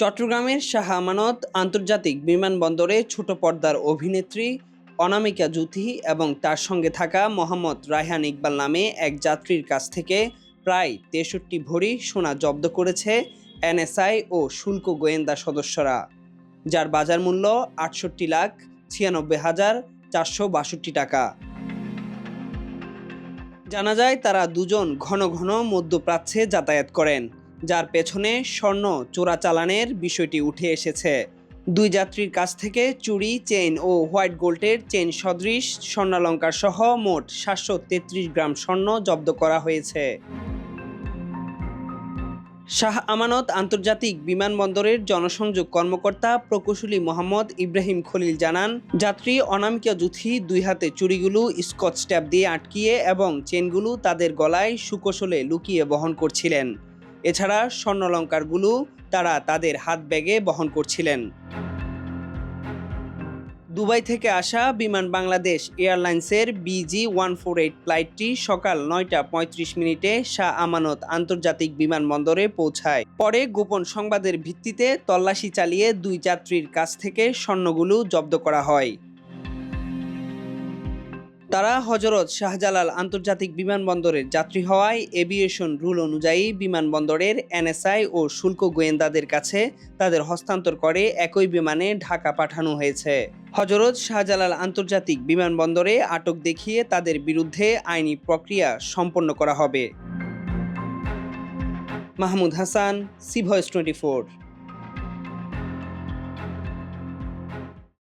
চট্টগ্রামের শাহ আমানত আন্তর্জাতিক বিমানবন্দরে ছোট পর্দার অভিনেত্রী অনামিকা জ্যোতি এবং তার সঙ্গে থাকা মোহাম্মদ রায়হান ইকবাল নামে এক যাত্রীর কাছ থেকে প্রায় তেষট্টি ভরি সোনা জব্দ করেছে এনএসআই ও শুল্ক গোয়েন্দা সদস্যরা, যার বাজার মূল্য আটষট্টি লাখ ছিয়ানব্বই হাজার চারশো বাষট্টি টাকা। জানা যায়, তারা দুজন ঘন ঘন মধ্যপ্রাচ্যে যাতায়াত করেন। যার পেছনে স্বর্ণ চোরাচালানের বিষয়টি উঠে এসেছে। দুই যাত্রীর কাছ থেকে চুরি, চেইন ও হোয়াইট গোল্ডের চেইন সদৃশ স্বর্ণালঙ্কার সহ মোট সাতশো তেত্রিশ গ্রাম স্বর্ণ জব্দ করা হয়েছে। শাহ আমানত আন্তর্জাতিক বিমানবন্দরের জনসংযোগ কর্মকর্তা প্রকৌশলী মোহাম্মদ ইব্রাহিম খলিল জানান, যাত্রী অনামিকা জুথি দুই হাতে চুরিগুলো, স্কচ ট্যাপ দিয়ে আটকিয়ে এবং চেনগুলো তাদের গলায় সুকৌশলে লুকিয়ে বহন করছিলেন। এছাড়া স্বর্ণলঙ্কারগুলো তারা তাদের হাত ব্যাগে বহন করছিলেন। দুবাই থেকে আসা বিমান বাংলাদেশ এয়ারলাইন্সের বিজি ওয়ান ফোর এইট ফ্লাইটটি সকাল নয়টা পঁয়ত্রিশ মিনিটে শাহ আমানত আন্তর্জাতিক বিমানবন্দরে পৌঁছায়। পরে গোপন সংবাদের ভিত্তিতে তল্লাশি চালিয়ে দুই যাত্রীর কাছ থেকে স্বর্ণগুলো জব্দ করা হয়। তারা হজরত শাহজালাল আন্তর্জাতিক বিমানবন্দরের যাত্রী হওয়ায় এভিয়েশন রুল অনুযায়ী বিমানবন্দরের এনএসআই ও শুল্ক গোয়েন্দাদের কাছে তাদের হস্তান্তর করে একই বিমানে ঢাকা পাঠানো হয়েছে। হজরত শাহজালাল আন্তর্জাতিক বিমানবন্দরে আটক দেখিয়ে তাদের বিরুদ্ধে আইনি প্রক্রিয়া সম্পন্ন করা হবে। Mahmud Hasan C Voice twenty four.